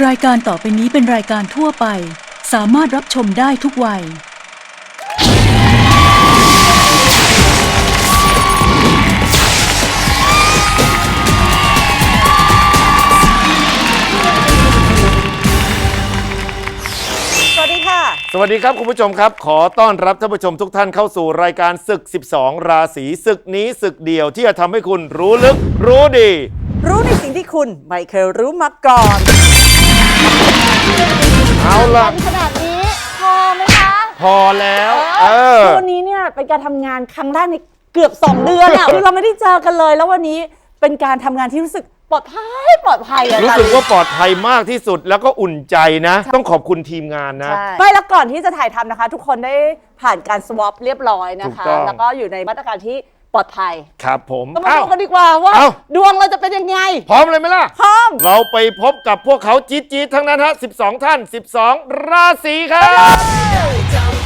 รายการต่อไปนี้เป็นรายการทั่วไป สามารถรับชมได้ทุกวัย สวัสดีค่ะ สวัสดีครับคุณผู้ชมครับ ขอต้อนรับท่านผู้ชมทุกท่านเข้าสู่รายการศึก 12 ราศีศึกนี้ศึกเดียวที่จะทำให้คุณรู้ลึกรู้ดี รู้ในสิ่งที่คุณไม่เคยรู้มาก่อน เอาล่ะ ขนาดนี้พอไหมคะพอแล้ว เออ คือวันนี้เนี่ยเป็นการทำงานครั้งแรกในเกือบ 2 เดือนอะคือเราไม่ได้เจอกันเลย แล้ววันนี้เป็นการทำงานที่รู้สึกปลอดภัยปลอดภัยอะรู้สึกว่าปลอดภัยมากที่สุดแล้วก็อุ่นใจนะ ต้องขอบคุณทีมงานนะไม่แล้วก่อนที่จะถ่ายทำนะคะ ทุกคนได้ผ่านการสวอปเรียบร้อยนะคะถูกต้อง แล้วก็อยู่ในมาตรการที่ ปลอดภัยครับผมก็มาเอ้าดูกันดีกว่าว่า เอ้า ดวงเราจะเป็นยังไงพร้อมเลยไหมล่ะ พร้อม เราไปพบกับพวกเขาจี๊ดจี๊ดทั้งนั้นฮะ 12 ท่าน 12 ราศีครับก็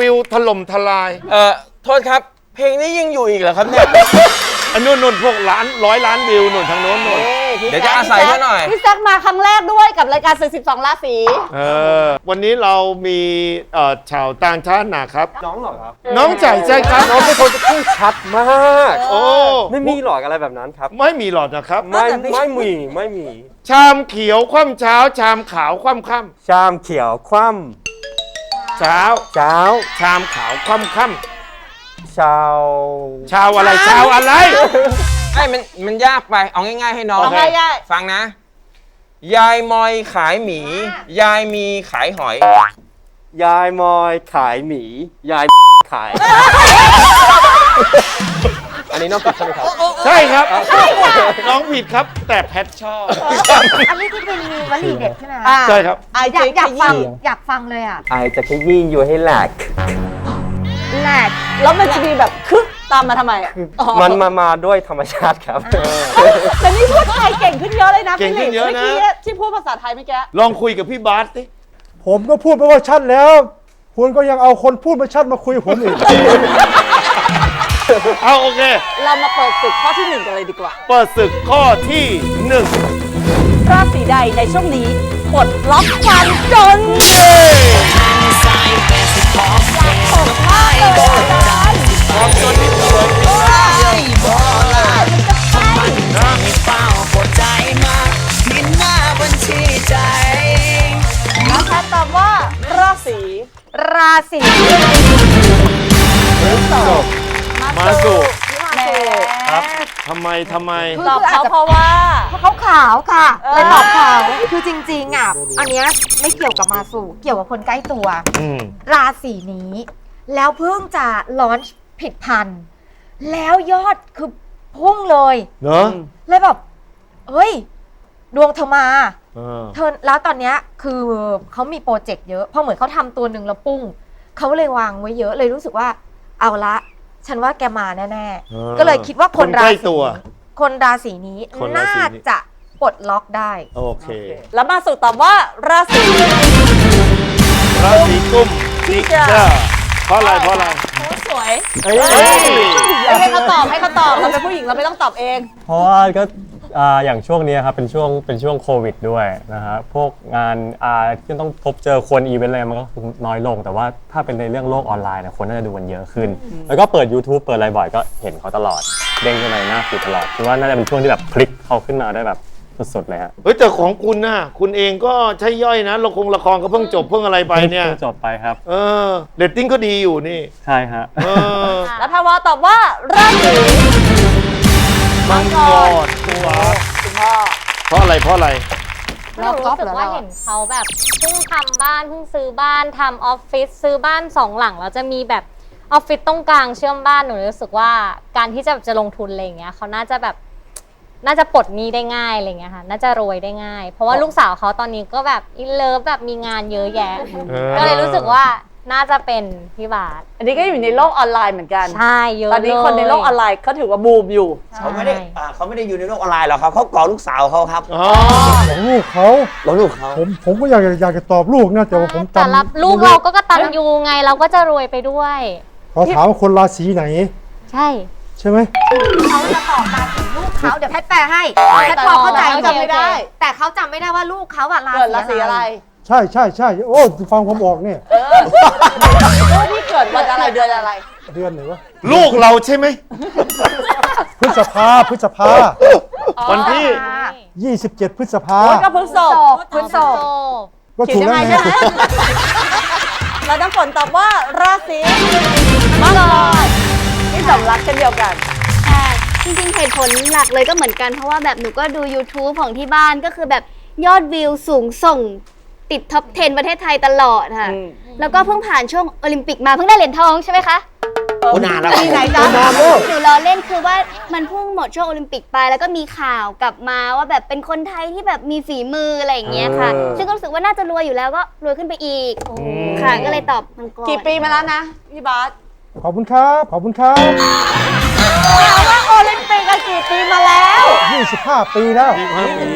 วิวถล่มทลาย เอ่อโทษครับ เพลงนี้ยังอยู่อีกเหรอครับเนี่ยอันนู้นนุ่นพวกล้านร้อยล้านวิวนุ่นทางโน้นนุ่นเดี๋ยวจะอาศัยซะหน่อย พี่แซคมาครั้งแรกด้วยกับรายการศึก12ราศีเออวันนี้เรามีเอ่อชาวต่างชาตินะครับ น้องเหรอครับ น้องจ่ายใจครับน้องเป็นคนจะพูดชัดมาก โอ้ไม่มีหรอกอะไรแบบนั้นครับ ไม่มีหลอดนะครับ ไม่ไม่มีไม่มี ชามเขียวคว่ำเช้า ชามขาวคว่ำค่ชามเขียวคว่ำ เช้าำเช้า ชามขาวคว่ำค่ชาวำชาวอะไรชาวอะไร ไอ้มันมันยากไป เอาง่าย ๆ ให้น้อง โอเคง่ายฟังนะ ยายมอยขายหมี ยายมีขายหอย ยายมอยขายหมี ยายขาย อันนี้นอกผิดใช่ไหมครับ ใช่ครับน้องผิดครับ แต่แพทชอบ อันนี้ที่เป็นวลีเด็ดใช่ไหมๆคะอะใช่ครับ ไออยากอยากฟังขยี้อยากฟังเลยอะไอจะขยี้อยู่ให้แหลกแหลกแล้วมันจะมีแบบคึกตามมาทำไมอะอ๋อมันมามาด้วยธรรมชาติครับแต่นี่พูดไทยเก่งขึ้นเยอะเลยนะเก่งขึ้นเยอะนะเมื่อกี้ที่พูดภาษาไทยเมื่อกี้ลองคุยกับพี่บาสสิผมก็พูดไปว่าชัดแล้ว คุณก็ยังเอาคนพูดไม่ชัดมาคุยผมอีก เอาโอเค เรามาเปิดศึกข้อที่หนึ่งกันเลยดีกว่า เปิดศึกข้อที่หนึ่งราศีใดในช่วงนี้ปลดล็อกความจนตกมากเลยอาจารย์ความจนที่เกิดน้องแพทตอบว่าราศีราศี มาสู่แหม่ครับทำไมทำไม ตอบเขาเพราะว่า เพราะเขาขาวค่ะเออเลยตอบขาวคือจริงๆอะอันเนี้ยไม่เกี่ยวกับมาสู่เกี่ยวกับคนใกล้ตัว อืม ราศีนี้ แล้วเพิ่งจะลอนช์ผิดพันธุ์แล้วยอดคือพุ่งเลย เนอะเลยแบบเฮ้ย ดวงเธอมา เออเธอแล้วตอนเนี้ยคือเขามีโปรเจกต์เยอะเพราะเหมือนเขาทำตัวหนึ่งแล้วปุ้งเขาเลยวางไว้เยอะเลยรู้สึกว่าเอาละ ฉันว่าแกมาแน่เออๆ ก็เลยคิดว่าคนคนใกราล้ศีตัว คนราศีนี้คนราศีน่านี้ จะปปลดล็อกได้ โอเคแล้วมาสู่ตอบว่าราศี ราศีกุมที่ทิกจะเกอร์เพราะอะไรเพราะอะไรสวยเอ้ยให้เขาตอบให้เขาตอบเราเป็นผู้หญิงเราไม่ต้องตอบเอง เพราะว่าก็ อ่าอย่างช่วงนี้ครับเป็นช่วงเป็นช่วงโควิดด้วยนะฮะพวกงานอ่าที่ต้องพบเจอคนอีเวนต์อะไรมันก็น้อยลง แต่ว่าถ้าเป็นในเรื่องโลกออนไลน์เนี่ยคนน่าจะดูกันเยอะขึ้น แล้วก็เปิด YouTube เปิดอะไรบ่อยก็เห็นเขาตลอด เด้งขึ้นมาในหน้าฟีดตลอดคิดว่าน่าจะเป็นช่วงที่แบบพลิกเขาขึ้นมาได้แบบสุดๆเลยฮะเฮ้ยแต่ของคุณน่ะ คุณเองก็ใช่ย่อยนะละครละครก็เพิ่งจบเพิ่งอะไรไปเนี่ย พิ่งจบไปครับเออเรตติ้งก็ดีอยู่นี่ ใช่ฮะ เออ แล้วพาวาตอบว่าราศีมังกร ตัวคุณพ่อเพราะอะไรเพราะอะไรเราหนูก๊อปรู้สึเหรกอว่าเราเห็นเขาแบบเพิ่งทำบ้านเพิ่งซื้อบ้านทำออฟฟิศซื้อบ้านสองหลังแล้วจะมีแบบออฟฟิศตรงกลางเชื่อมบ้านหนูรู้สึกว่าการที่จะจะลงทุนอะไรอย่างเงี้ยเขาน่าจะแบบน่าจะปลดหนี้ได้ง่ายอะไรอย่างเงี้ยค่ะ น่าจะรวยได้ง่าย เพราะว่าลูกสาวเขาตอนนี้ก็แบบอินเลิฟแบบมีงานเยอะแยะเออก็เลยรู้สึกว่า น่าจะเป็นพี่บาทอันนี้ก็อยู่ในโลกออนไลน์เหมือนกัน ใช่เยอะตอนนี้คนในโลกออนไลน์เขาถือว่าบูมอยู่เขาไม่ได้อ่าเขาไม่ได้อยู่ในโลกออนไลน์หรอกครับเขาก่อลูกสาวเขาครับอ๋อของลูกเขาแล้วลูกเขาผมผมก็อยากจะอยากจะตอบลูกนะแต่ว่าผมแต่จำรับ ลูกเราก็กตัญญูไงเราก็จะรวยไปด้วย ขอถามว่าคนราศีไหน ใช่ ใช่ไหมเขาจะตอบราศีลูกเขาเดี๋ยวแพทย์แปลให้แพทย์พอเข้าใจโอเคจำไม่ได้ แต่เขาจำไม่ได้ว่าลูกเขาอะราเกิดราศีศีอะอะไร ไร ใช่ใช่ใช่โอ้ฟังผมออกเนี่ยลูกที่เกิดวันอะไรเดือนอะไร เดือนไหนวะลูกเราใช่ไหม พฤษภาพฤษภา วันที่ 27 พฤษภาโอ้ยก็พฤษภพฤษภก็เขียถูนกยังแล้วไงไงใช่ไหมแล้วน้ำฝนตอบว่าราศีมังกรที่สมรักเช่นเดียวกันใช่จริงๆเหตุผลหลักเลยก็เหมือนกันเพราะว่าแบบหนูก็ดู YouTube ของที่บ้านก็คือแบบยอดวิวสูงส่ง ติดท็อป 10 ประเทศไทยตลอดค่ะ อืม แล้วก็เพิ่งผ่านช่วงโอลิมปิกมาเพิ่งได้เหรียญทองใช่ไหมคะ โอ้นานแล้วครับปีไหนจ๊ะหนูล้อเล่นคือว่ามันเพิ่งหมดช่วงโอลิมปิกไป แล้วก็มีข่าวกลับมาว่าแบบเป็นคนไทยที่แบบมีฝีมืออะไรอย่างเงี้ยค่ะ เออ ซึ่งก็รู้สึกว่าน่าจะรวยอยู่แล้วก็รวยขึ้นไปอีกค่ะก็เลยตอบมังกร กี่ปีมาแล้วนะพี่บาสขอบคุณครับ ขอบคุณครับถามว่า โอลิมปิกกันกี่ปีมาแล้ว25 ปีแล้วยี่ห้าปี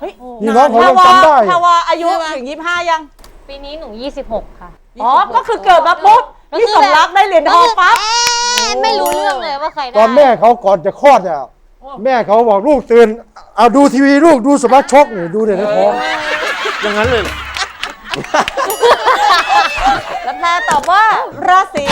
เฮ้ยนี่น้องเขายังแพรวาจำได้แพรวาอายุถึง 25 ยัง ปีนี้หนู 26 ค่ะอ๋อ ก็คือเกิดมาปุ๊บพี่สมรักได้เหรียญทองปั๊บไม่รู้เรื่องเลยว่าใครได้ตอนแม่เขาก่อนจะคลอดอะแม่เขาบอกลูกตื่น เอาดูทีวีลูกดูสมาร์ทช็อคนี่ดูเด็กในท้องอย่างนั้นเลยเหรอแล้วแพรตอบว่าราศี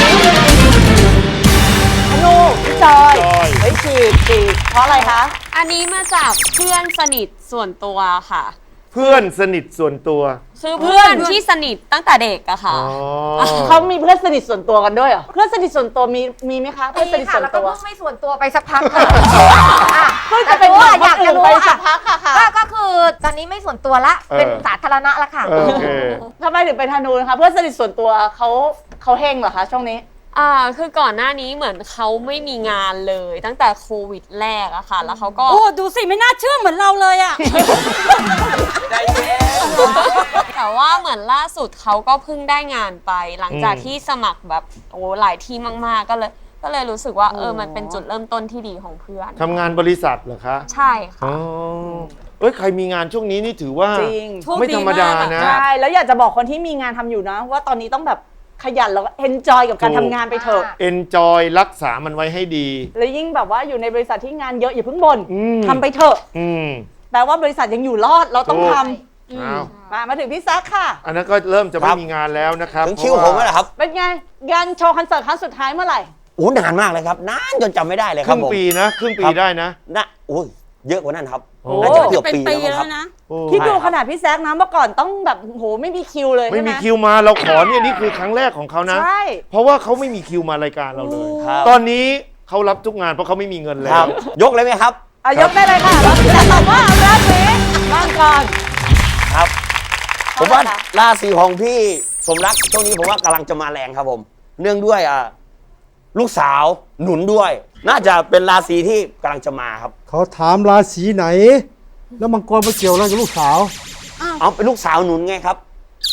ธนูพี่ จอยจอย เฮ้ยฉีกฉีกเพราะอะไรคะ อันนี้มาจากเพื่อนสนิทส่วนตัวค่ะ เพื่อนสนิทส่วนตัว คือเพื่อนที่สนิทตั้งแต่เด็กอะค่ะ อ๋อ เขามีเพื่อนสนิทส่วนตัวกันด้วยเหรอ เพื่อนสนิทส่วนตัวมีมีไหมคะ เพื่อนสนิทค่ะส่วนแล้วก็ตัว เพิ่งไม่ส่วนตัวไปสักพักค่ะเพิ่งจะเป็นแต่แบบว่าอยากจะรู้ไปอะสักพักค่ะค่ะ ก็ก็คือตอนนี้ไม่ส่วนตัวละ เออ เป็นสาธารณะละค่ะเออโอเค ทำไมถึงเป็นธนูนะคะ เพื่อนสนิทส่วนตัวเขาเขาเฮงเหรอคะช่วงนี้ อ่าคือก่อนหน้านี้เหมือนเขาไม่มีงานเลย ตั้งแต่โควิดแรกอะค่ะ แล้วเขาก็ โอ้ดูสิไม่น่าเชื่อเหมือนเราเลยอะแต่ว่าเหมือนล่าสุดเขาก็เพิ่งได้งานไป หลังจากอืมที่สมัครแบบโอ้หลายที่มากๆก็เลย ก็เลยรู้สึกว่าเออมันเป็นจุดเริ่มต้นที่ดีของเพื่อน ทำงานบริษัทเหรอคะใช่ค่ะ อ๋อเอ้ยใครมีงานช่วงนี้นี่ถือว่าจริง ไม่ธรรมดานะ ใช่ แล้วอยากจะบอกคนที่มีงานทำอยู่นะ ว่าตอนนี้ต้องแบบ ขยันแล้วก็เอนจอยกับการถูกทำงานไปเถอะ enjoy รักษามันไว้ให้ดี แล้วยิ่งแบบว่าอยู่ในบริษัทที่งานเยอะอย่าเพิ่งบ่นอืม ทำไปเถอะ อืม แปลว่าบริษัทยังอยู่รอดเราต้องถูกทอ้าวำมามาถึงพี่แซคค่ะ อันนั้นก็เริ่มจะไม่ครับมีงานแล้วนะครับถึงคิวผมแล้วเหรอครับเป็นไงงานโชว์คอนเสิร์ตครั้งสุดท้ายเมื่อไหร่ โอ้นานมากเลยครับ นานจนจำไม่ได้เลยคครับรึ่งผมปีนะ ครึ่งปีครับได้นะ นะโอ้ยเยอะกว่านั้นครับโอ้น่าจะเกือบปีแล้วมั้งครับโอ้คิดดูใช่ครับขนาดพี่แซคนะเมื่อก่อนต้องแบบโหไม่มีคิวเลยไม่ใช่ไหมมีคิวมาเราขอเนี่ยนี่คือครั้งแรกของเขานะ ใช่ เพราะว่าเขาไม่มีคิวมารายการเราเลย ครับ ตอนนี้เขารับทุกงานเพราะเขาไม่มีเงินแล้ครัวบยกเลยไหมครับอะยกได้เลยค่ะแล้วพี่แซคตอบว่าราศีมังกร ครับ ผมว่าราศีของพี่สมรักช่วงนี้ผมว่ากำลังจะมาแรงครับผม เนื่องด้วยอ่าลูกสาวหนุนด้วย น่าจะเป็นราศีที่กำลังจะมาครับ เขาถามราศีไหน แล้วมังกรมาเกี่ยวอะไรกับลูกสาว เอาเป็นลูกสาวหนุนไงครับ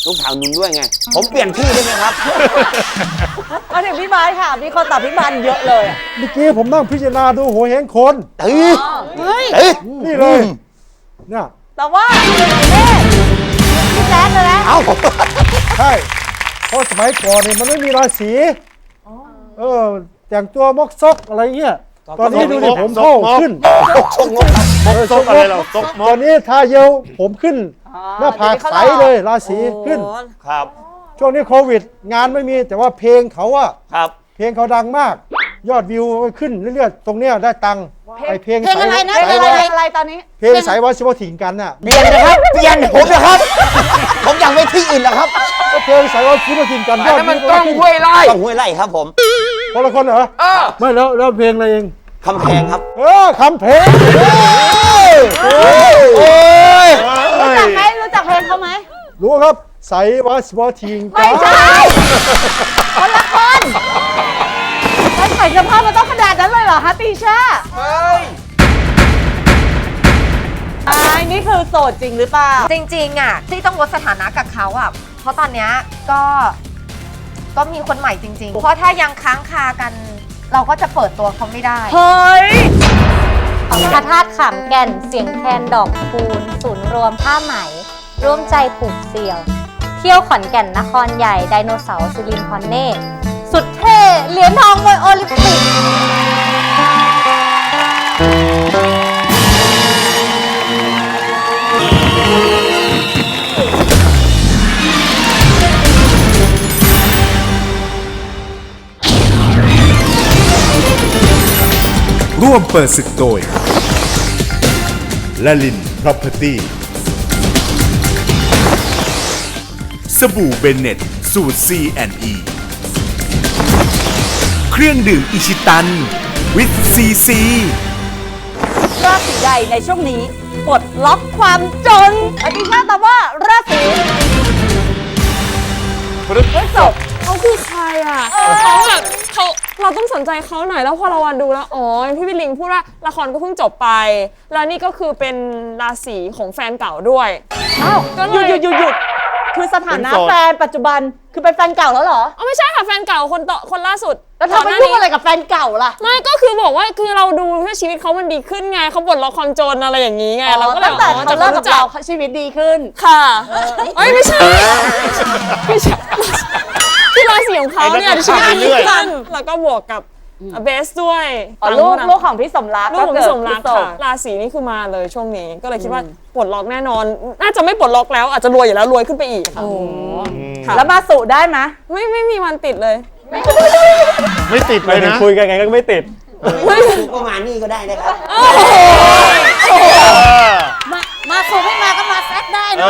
ลูกสาวหนุนด้วยไง ผมเปลี่ยนที่ได้ไหมครับ มาถึงพี่บายค่ะ มีคนตอบพี่บันเยอะเลยอะเมื่อกี้ผมนั่งพิจารณาดูหัวเห็นคน เฮ้ยเฮ้ยเฮ้ยนี่เลยอเนี่ยแต่ว่าเมษพี่แจ๊ดเลยนะเอ้าใช่เพราะสมัยก่อนเนี่ยมันไม่มีราศีเออ แต่งตัวมกซกอะไรเงี้ยตอนนี้ดูดิผมเข้าขึ้นชงงบครับเออซกอะไรเราซกมตอกนนี้ทาเยลผมขึ้นหน้าผากใสเลยราศีขึ้นครับ ช่วงนี้โควิด งานไม่มีแต่ว่าเพลงเขาอะครับ เพลงเขาดังมาก ยอดวิวขึ้นเรื่อยๆตรงเนี้ยได้ตังค์ไอเพลงเพลงอะไรนะสายเพลงว่าอะไรอะไรตอนนี้ เพลงสายว่าสิบถิงกันน่ะเปลี่ยนนะครับเปลี่ยนผมนะครับผมอยากไปที่อื่นนะครับก็เพลงสายว่าสิบถิงกันยอดวิวก็ขึ้นต้องห้วยไร่ครับผม คนละคนเหรอ ไม่แล้วแล้วเพลงอะไรเองคำแพงครับ เออคำเพลงเออโอ้ยรู้จักไหมรู้จักเพลงเขาไหมรู้ครับสายว่าสิบถิงกันไม่ใช่คนละคนการใส่เสื้อผ้ามันต้องขนาดนั้นเลยเหรอฮะตีชาไอ้นี่คือโสดจริงหรือเปล่า จริงๆอะที่ต้องลดสถานะกับเขาอะ เพราะตอนเนี้ยก็ ก็มีคนใหม่จริง ๆ เพราะถ้ายังค้างคากัน เราก็จะเปิดตัวเขาไม่ได้ เฮ้ยพระธาตุขามแก่นเสียงแคนดอกคูณศูนย์รวมผ้าไหม ร่วมใจผูกเสี่ยว เที่ยวขอนแก่นนครใหญ่ไดโนเสาร์ซิลินคอนเน่สุดเท่เหรียญทองมวยโอลิมปิก ร่วมเปิดศึกโดยละลิน Property สบู่เบนเน็ตสูตร C&E เครื่องดื่มอิชิตัน วิตซีซี ราศีใดในช่วงนี้ปลดล็อกความจนอติชาตอบว่าราศีพฤษพฤษภเขาคือใครอะ เขาแบบ เขาเราต้องสนใจเขาหน่อยแล้วพอเราวันดูแล้วอ๋อพี่วิลลิงพูดว่าละครก็เพิ่งจบไป แล้วนี่ก็คือเป็นราศีของแฟนเก่าด้วยอ้าวก็หเลยุดยหยุดหยุดหยุดคือสถานะเป็นโสด แฟนปัจจุบันคือเป็นแฟนเก่าแล้วเหรอ อ๋อไม่ใช่ค่ะแฟนเก่าคนต่อคนล่าสุดแล้วเธอไปก่นหน้ายุ่งนี้ อะไรกับแฟนเก่าล่ะ ไม่ก็คือบอกว่าคือเราดูว่าชีวิตเขามันดีขึ้นไงเขาปลดล็อกความจนอะไรอย่างนี้ไงเราก็เลยตั้งแต่อ๋อเขาเลิกกับจะเรารู้จัชีวิตดีขึ้น ค่ะเอ้ยไม่ใช่ไม่ใช่ ที่ราศีของเขาเนี่ยไอ้นั่นก็ชีวิตขาดไปเรื่อยดีขึ้นแล้วก็บวกกับเบสด้วยอ๋อลูกลูกของพี่สมรักลูกของพี่สมรักก็เดค่ะราศีนี่คือมาเลยช่วงนี้ ก็เลยคิดว่าปลดล็อกแน่นอน น่าจะไม่ปลดล็อกแล้วอาจจะรวยอยู่แล้วรวยขึ้นไปอีกค่ะค่ะแล้วมาสุได้ไหมไม่ไม่มีวันติดเลย ไม่ติดเลยนะ คุยกันไงก็ไม่ติดก็มานี่ก็ได้นะครับ มามาสูไม่มาก็มาแซกได้เอนะ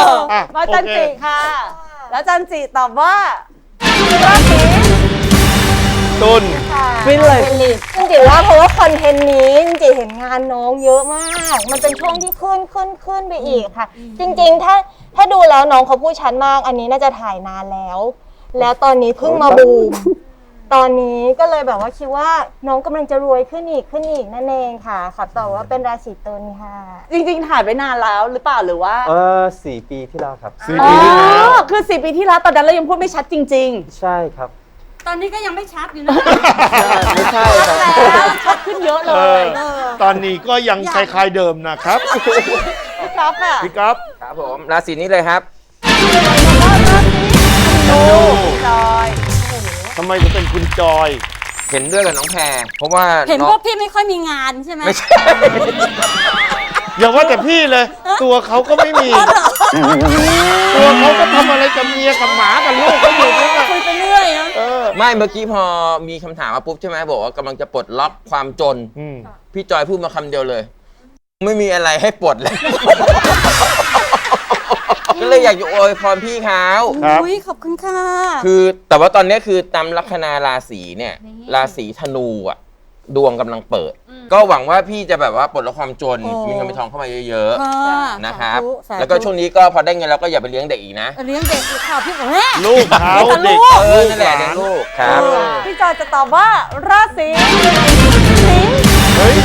ออะมาจันโอเคจิค่ะ แล้วจันจิตอบว่าราศีตุนฟินเลยจริงๆว่าเพราะว่าคอนเทนต์นี้จริงๆเห็นงานน้องเยอะมาก มันเป็นช่วงที่ขึ้นขึ้นขึ้นไปอีกค่ะ จริง ๆ ถ้าถ้าดูแล้วน้องเขาพูดชัดมาก อันนี้น่าจะถ่ายนานแล้ว แล้วตอนนี้เพิ่งมาบูม ตอนนี้ก็เลยแบบว่าคิดว่าน้องกำลังจะรวยขึ้นอีกขึ้นอีกนั่นเองค่ะขอตอบว่าเป็นราศีตุลค่ะ จริงๆถ่ายไปนานแล้วหรือเปล่าหรือว่าเออสี่ปีที่แล้วครับสี่อ๋ปีที่แล้วอคือสี่ปีที่แล้วตอนนั้นเรายังพูดไม่ชัดจริง ใช่ครับตอนนี้ก็ยังไม่ชัดอยู่นะ ไม่ใช่ครับ ๆ แล้วชัดขึ้นเยอะเลเอยอตอนนี้ก็ยังคล้ายๆเดิมนะครับพี่ก๊อฟค่ะพี่ก๊อฟครับผมราศีนี้เลยครับดูจอย ทำไมถึงเป็นคุณจอย เห็นด้วยกับน้องแพรเพราะว่าเห็นน้องว่าพี่ไม่ค่อยมีงานใช่ไหมไม่ใช่ อย่าว่าแต่พี่เลย ตัวเขาก็ไม่มี ตัวเขาก็ทำอะไรกับเมียกับหมากับลูกเขาอยู่นั่นน่ะคุยไปเรื่อยนะเออไม่เมื่อกี้พอมีคำถามมาปุ๊บใช่ไหมบอกว่ากำลังจะปลดล็อกความจน อืมพี่จอยพูดมาคำเดียวเลย ไม่มีอะไรให้ปลดแล้ว ก็เลยอยากจะอวยพรพี่เขาครับ อุ้ยขอบคุณค่ะ คือแต่ว่าตอนนี้คือตามลัคนาราศีเนี่ย ราศีธนูอะ ดวงกำลังเปิด ก็หวังว่าพี่จะแบบว่าปลดล็อกความจนโอ้ มีเงินมีทองเข้ามาเยอะค่ะๆนะครับสาธุสาธุแล้วก็ช่วงนี้ก็พอได้เงินแล้วก็อย่าไปเลี้ยงเด็กอีกนะ เลี้ยงเด็กอีกค่ะพี่บอกแม่ลูกเขาเด็กเออนั่นแหละเลี้ยงลูกครับ พี่จอยจะตอบว่าราศีสิงห์ เฮ้ย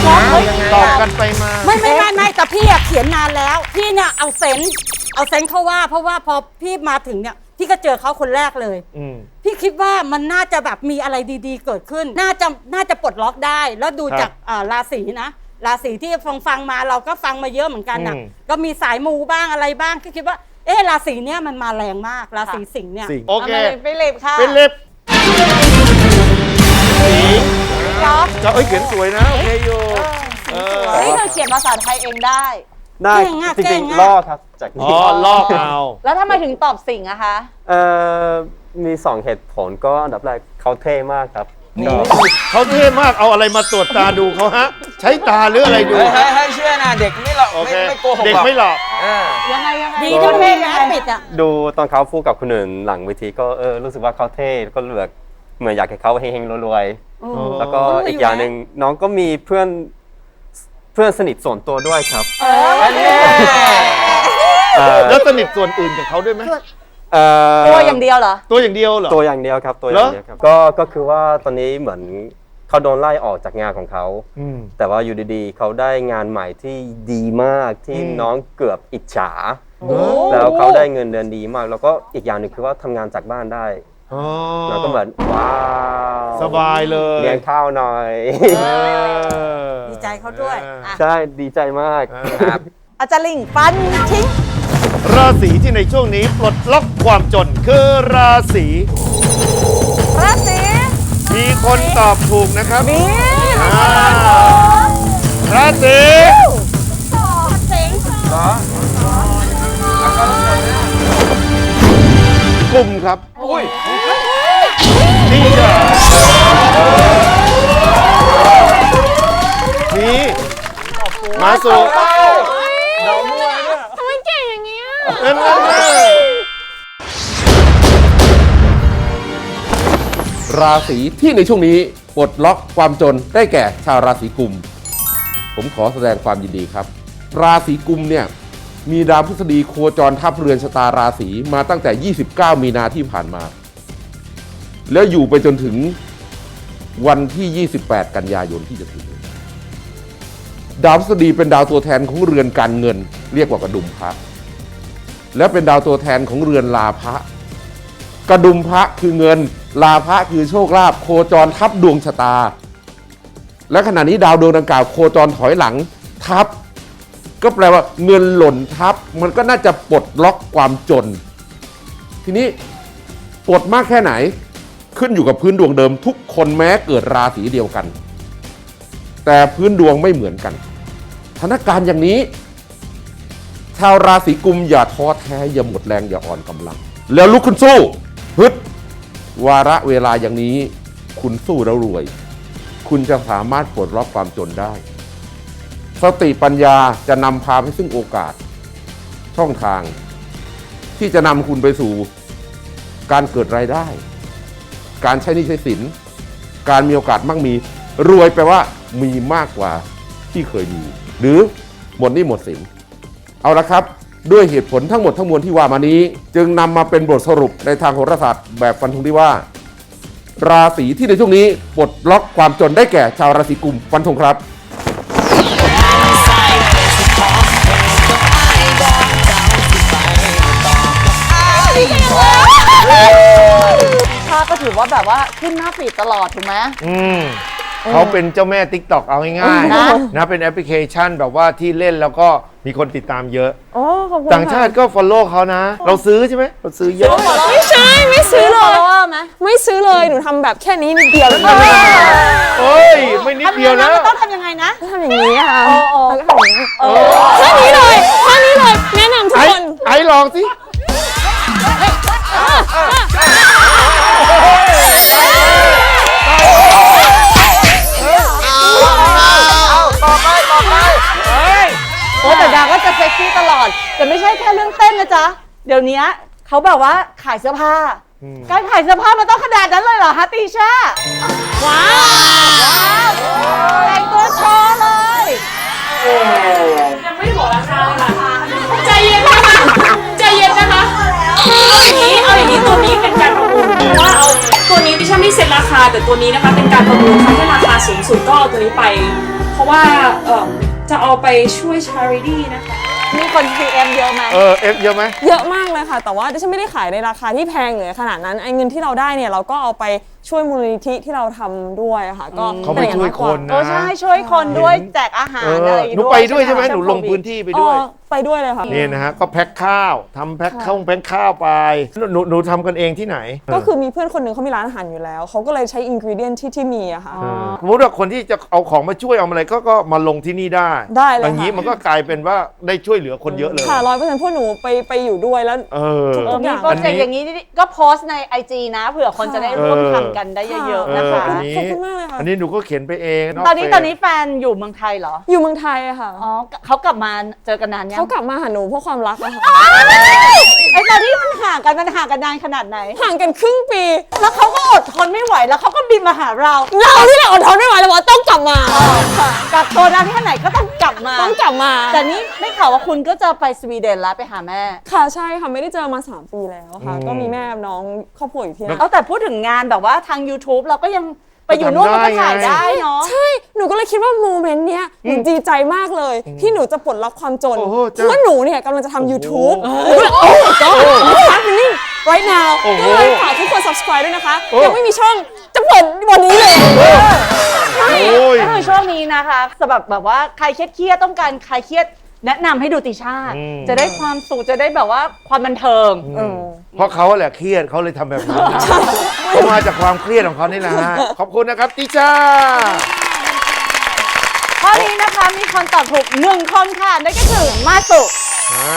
ตอบกันไปมา ไม่ไม่ไม่ไม่แต่พี่อะเขียนนานแล้ว พี่เนี่ยเอาเซนส์เอาเซนส์เขาว่า เพราะว่าพอพี่มาถึงเนี่ยพี่ก็เจอเขาคนแรกเลย อืม พี่คิดว่ามันน่าจะแบบมีอะไรดีๆ เกิดขึ้น น่าจะน่าจะปลดล็อกได้ แล้วดูครับจากอ่าราศีนะ ราศีที่ฟังฟังๆมาเราก็ฟังมาเยอะเหมือนกันนะอืม ก็มีสายมูบ้างอะไรบ้างก็คิดว่า เอ๊ะราศีเนี้ยมันมาแรงมาก ราศีสิงห์เนี่ยสิงห์ โอเคามาลยฟิลิปค่ะ เป็นเล็บ จ๊อบจะเอ้ยเขียนสวยนะโอเคอยู่เออเฮ้ยเธอเขียนภาษาไทยเองได้ ได้เก่งอะจริงเก่งอะ ๆลอกครับจากอ๋อลอกเอาแล้วทำไมถึงตอบสิงห์อะคะ เอ่อมีสองเหตุผลก็อันดับแรกเขาเท่มากครับก็เขาเท่มากเอาอะไรมาตรวจตาดูเขาฮะ ใช้ตาหรืออะไรดูเฮ้ยเฮ้ยเฮ้ยเชื่อนะเด็กไม่หลอกโอไม่เคไม่โกหกเด็กหรอกไม่หลอก เออยังไงยังไงดีที่เพลงนะปิดอะ ดูตอนเขาฟูกับคนอื่นหลังเวทีก็เออรู้สึกว่าเขาเท่ก็เหลือกเหมือนอยากให้เขาเฮงๆรวยๆ แล้วก็อีกอย่างหนึ่งน้องก็มีเพื่อนเพื่อนสนิทส่วนตัวด้วยครับอันนี้เอ่อแล้วสนิทส่วนอื่นกับเขาด้วยไหมเอ่อตัวอย่างเดียวเหรอ ตัวอย่างเดียวเหรอ ตัวอย่างเดียวครับ ตัวอย่างเดียวครับ ก็ ก็คือว่าตอนนี้เหมือนเขาโดนไล่ออกจากงานของเขาอืมแต่ว่าอยู่ดีๆ เขาได้งานใหม่ที่ดีมากที่อืมน้องเกือบอิจฉา แล้วเขาได้เงินเดือนดีมาก แล้วก็อีกอย่างหนึ่งคือว่าทำงานจากบ้านได้อ๋อ เราก็เหมือนว้าวสบายเลยเลี้ยงข้าวหน่อยเออดีใจเขาด้วยอะใช่ดีใจมากครับอาจารย์ลิงฟันทิ้ง ราศีที่ในช่วงนี้ปลดล็อกความจนคือราศีราศีมีคนตอบถูกนะครับ มีอ่าราศีเหรอกลุ่มครับ อุ้ยนี่จ้ะนี่มาสู่ทำไมเก่งอย่างเงี้ยเอ็นนั่นเลยราศีที่ในช่วงนี้ปลดล็อกความจนได้แก่ชาวราศีกุม ผมขอแสดงความยินดีครับ ราศีกุมเนี่ย มีดาวพฤษฎีโคจรทับเรือนชะตาราศีมาตั้งแต่ 29 มีนาที่ผ่านมา แล้วอยู่ไปจนถึงวันที่ 28 กันยายนที่จะถึง ดาวพฤษฎีเป็นดาวตัวแทนของเรือนการเงิน เรียกว่ากระดุมพระ และเป็นดาวตัวแทนของเรือนลาภะกระดุมพระคือเงินลาภะคือโชคลาภโคจรทับดวงชะตา และขณะนี้ดาวดวงดังกล่าวโคจรถอยหลังทับ ก็แปลว่าเงินหล่นทับ มันก็น่าจะปลดล็อกความจน ทีนี้ปลดมากแค่ไหน ขึ้นอยู่กับพื้นดวงเดิมทุกคนแม้เกิดราศีเดียวกัน แต่พื้นดวงไม่เหมือนกันสถานการณ์อย่างนี้ ชาวราศีกุมอย่าท้อแท้อย่าหมดแรงอย่าอ่อนกำลัง แล้วลุกขึ้นสู้ฮึดวาระเวลาอย่างนี้ คุณสู้แล้วรวย คุณจะสามารถปลดล็อกความจนได้ สติปัญญาจะนำพาไปซึ่งโอกาส ช่องทาง ที่จะนำคุณไปสู่ การเกิดรายได้ การใช้นี้ใช้สิน การมีโอกาสมั่งมี รวยแปลว่ามีมากกว่าที่เคยมี หรือหมดนี้หมดสิน เอาละครับ ด้วยเหตุผลทั้งหมดทั้งมวลที่ว่ามานี้ จึงนำมาเป็นบทสรุปในทางโหราศาสตร์แบบฟันธงที่ว่า ราศีที่ในช่วงนี้ปลดล็อกความจนได้แก่ชาวราศีกุมฟันธงครับ ถ้าก็ถือว่าแบบว่าขึ้นหน้าฟีดตลอดถูกไหม อืมเขาเป็นเจ้าแม่ติ๊กตอกเอาง่ายนะ ๆ นะ เป็นแอปพลิเคชันแบบว่าที่เล่นแล้วก็มีคนติดตามเยอะ โอ้ขอบคุณต่างชาติก็ follow เขานะ เราซื้อใช่ไหมเราซื้อเยอะ ไม่ใช่ไม่ซื้อเลย follower ไหม ไม่ซื้อเลย หนูทำแบบแค่นี้นิดเดียวแล้วก็เฮ้ย ไม่นิดเดียวนะ ต้องทำยังไงนะ ทำอย่างนี้ค่ะโอ้โอ้แล้วก็ทำอย่างนี้แค่นี้เลยแค่นี้เลย แนะนำทุกไอ้คน ไอ้ลองสิ โอ้แต่ดาก็จะเซ็กซี่ตลอด แต่ไม่ใช่แค่เรื่องเต้นนะจ๊ะ เดี๋ยวนี้เขาแบบว่าขายเสื้อผ้า การขายเสื้อผ้ามันต้องขนาดนั้นเลยเหรอฮะตีชาว้าวแต่งตัวโชว์เลย ยังไม่บอกราคาเลยค่ะ เอาอย่างนี้เอาอย่างนี้ตัวนี้เป็นการประมูลเพราะว่าเอาตัวนี้ดิฉันไม่เซ็นราคา แต่ตัวนี้นะคะเป็นการประมูลค่ะถ้าราคาสูงสุดก็เอาตัวนี้ไป เพราะว่าเออจะเอาไปช่วย charity นะคะ มีคน PM เยอะไหมเออเอฟเยอะไหมเยอะมากเลยค่ะ แต่ว่าดิฉันไม่ได้ขายในราคาที่แพงเลยขนาดนั้นไอ้เงินที่เราได้เนี่ยเราก็เอาไปช่วยมูลนิธิที่เราทำด้วยอะค่ะ ก็เขาไปช่วยคนนะเออใช่ช่วยคนด้วยแจกอาหารเออะไรอหนูไปด้วยใช่ไหมหนูลงพื้นที่ไปด้วย เออ ไปด้วยเลยค่ะ นี่นะฮะก็แพ็คข้าวทำแพ็คข้าวแพ็คข้าวไปหนูหนูทำกันเองที่ไหนก็คือมีเพื่อนคนหนึ่งเขามีร้านอาหารอยู่แล้ว เขาก็เลยใช้อินก e เดียนที่ที่มีอะค่ะเออสมมติว่าคนที่จะเอาของมาช่วยเอาอะไรก็ก็มาลงที่นี่ได้ได้เลยอย่างนี้ค่ะ มันก็กลายเป็นว่าได้ช่วยเหลือคนเยอะเลยค่ะร้อยเปอร์เซ็นต์พวกหนูไปไปอยู่ด้วยแล้ว เออ เออมีโปรเจกต์อย่างนี้ก็โพสต์ในไอจีนะเผื่อคนจะได้ร่วมทำกันได้เยอะๆนะคะ เอออันนี้อันนี้หนูก็เขียนไปเองตอนนี้ตอนนี้แฟนอยู่เมืองไทยเหรอ อยู่เมืองไทยอะค่ะ อ๋อเขากลับมาเจอกันนานยัง เขากลับมาหาหนูเพราะความรักอะค่ะไอตอนที่มันห่างกันมันห่างกันนานขนาดไหน ห่างกันครึ่งปี แล้วเขาก็อดทนไม่ไหวแล้วเขาก็บินมาหาเรา เราที่เราอดทนไม่ไหวแล้วบอกว่าต้องกลับมากักตัวนานแค่ไหนก็ต้องกลับมา ต้องกลับมา แต่นี่ไม่ข่าวว่าคุณก็จะไปสวีเดนแล้วไปหาแม่ ค่ะใช่ค่ะไม่ได้เจอมา 3 ปีแล้วค่ะอืมก็มีแม่กับน้องครอบครัวอยู่ที่นั่นเอาแต่พูดถึงงานแบบว่าทาง YouTube เราก็ยัง ไปอยู่นู่นมันก็ถ่ายได้เนาะ ใช่ หนูก็เลยคิดว่าโมเมนต์เนี้ยหนูดีใจมากเลย ที่หนูจะปลดล็อกความจน โอ้โหเพจ้ะราะว่าหนูเนี่ยกำลังจะทำ YouTube โอ้โอ้โหโหก็ happening right now โอ้โหก็เลยฝากทุกคน subscribe ด้วยนะคะ โอ้ ยังไม่มีช่องจะเปิดวันนี้เลย ใช่โอ้ย ก็คือช่วงนี้นะคะสำหรับแบบว่าใครเครียดๆต้องการใครเครียด แนะนำให้ดูติชาติ อืม จะได้ความสุขจะได้แบบว่าความบันเทิงเพราะเขาแหละเครียดเขาเลยทำแบบนี้เขามาจากความเครียดของเขานี่แหละฮะ ขอบคุณนะครับติช่าข้อนี้นะคะมีคนตอบถูกหนึ่งคนค่ะนั่นก็คือมาสุอ่า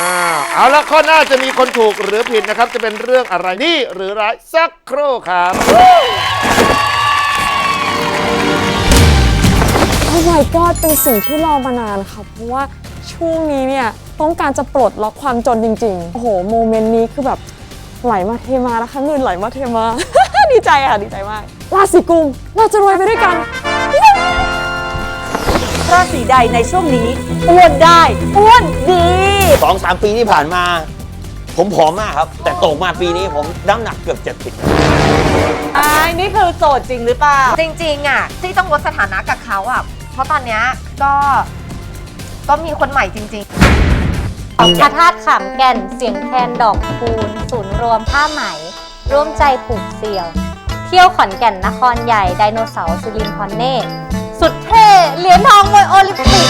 เอาละข้อหน้าจะมีคนถูกหรือผิดนะครับ จะเป็นเรื่องอะไรนี่หรือร้ายสักครู่ครับ โอ้ my god เป็นสิ่งที่รอมานานค่ะ เพราะว่า ช่วงนี้เนี่ยต้องการจะปลดล็อกความจนจริงๆ โอ้โห โมเมนต์นี้คือแบบไหลมาเทมานะคะเงินไหลมาเทมา ดีใจค่ะ ดีใจมาก ราศีกุมเราจะรวยไปด้วยกัน ราศีใดในช่วงนี้อ้วนได้อ้วนดี สองสามปีที่ผ่านมา ผมผอมมากครับ แต่โตมาปีนี้ผมน้ำหนักเกือบ70ไอ้นี่คือโสดจริงหรือเปล่า จริงๆอะที่ต้องลดสถานะกับเขาอะ เพราะตอนเนี้ยก็ ก็มีคนใหม่จริงๆพระธาตุขามแก่นเสียงแคนดอกคูณศูนย์รวมผ้าไหม ร่วมใจผูกเสี่ยว เที่ยวขอนแก่นนครใหญ่ไดโนเสาร์สุรินทร์พรเน่สุดเท่เหรียญทองมวยโอลิมปิก